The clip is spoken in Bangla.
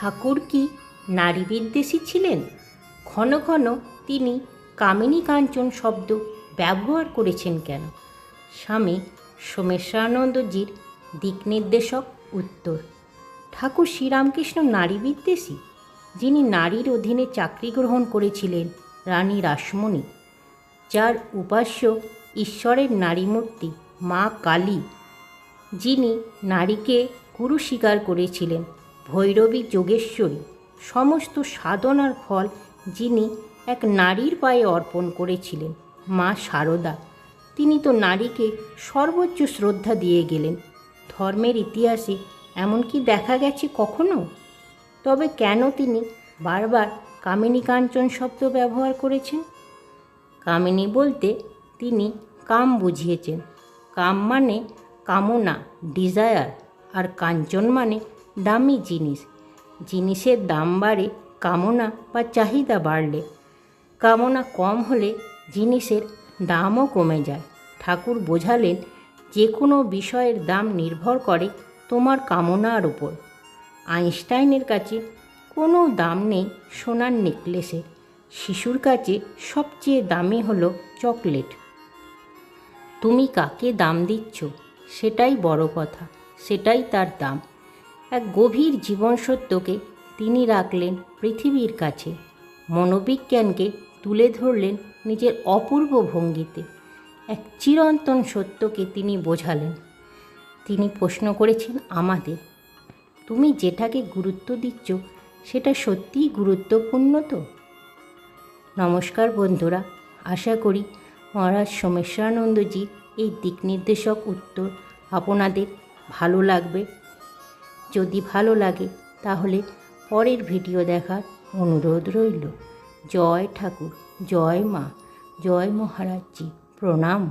ঠাকুর কি নারী বিদ্বেষী ছিলেন? ঘন ঘন তিনি কামিনী কাঞ্চন শব্দ ব্যবহার করেছেন কেন? স্বামী সোমেশ্বরানন্দজির দিক নির্দেশক উত্তর, ঠাকুর শ্রীরামকৃষ্ণ নারী বিদ্বেষী যিনি নারীর অধীনে চাকরি গ্রহণ করেছিলেন রানী রাসমণি, যার উপাস্য ঈশ্বরের নারীমূর্তি মা কালী, যিনি নারীকে গুরু স্বীকার করেছিলেন। ভৈরবী যোগেশ্বরী, সমস্ত সাধনার ফল যিনি এক নারীর পায়ে অর্পণ করেছিলেন, মা শারদা তিনি তো নারীকে সর্বোচ্চ শ্রদ্ধা দিয়ে গেলেন। ধর্মের ইতিহাসে এমনকি দেখা গেছে কখনো? তবে কেন তিনি বারবার কামিনী কাঞ্চন শব্দ ব্যবহার করেছেন? কামিনী বলতে তিনি কাম বুঝিয়েছেন। কাম মানে কামনা, ডিজায়ার, আর কাঞ্চন মানে দামি জিনিস। জিনিসের দাম বাড়ে, কামনা বা চাহিদা বাড়লে। কামনা কম হলে জিনিসের দামও কমে যায়। ঠাকুর বোঝালেন যে কোনো বিষয়ের দাম নির্ভর করে তোমার কামনার উপর। আইনস্টাইনের কাছে কোনো দাম নেই সোনার নেকলেসের শিশুর কাছে সবচেয়ে দামি হলো চকলেট। তুমি কাকে দাম দিচ্ছ? সেটাই বড় কথা, সেটাই তার দাম। এক গভীর জীবন সত্যকে তিনি রাখলেন পৃথিবীর কাছে। মনোবিজ্ঞানকে তুলে ধরলেন নিজের অপূর্ব ভঙ্গিতে। এক চিরন্তন সত্যকে তিনি বোঝালেন। তিনি প্রশ্ন করেছেন আমাদের, তুমি যেটাকে গুরুত্ব দিচ্ছ, সেটা সত্যিই গুরুত্বপূর্ণ তো? নমস্কার বন্ধুরা, আশা করি মহারাজ সোমেশ্বরানন্দজির এই দিক নির্দেশক উত্তর আপনাদের ভালো লাগবে। যদি ভালো লাগে, তাহলে পরের ভিডিও দেখার অনুরোধ রইল। জয় ঠাকুর, জয় মা, জয় মহারাজজি, প্রণাম।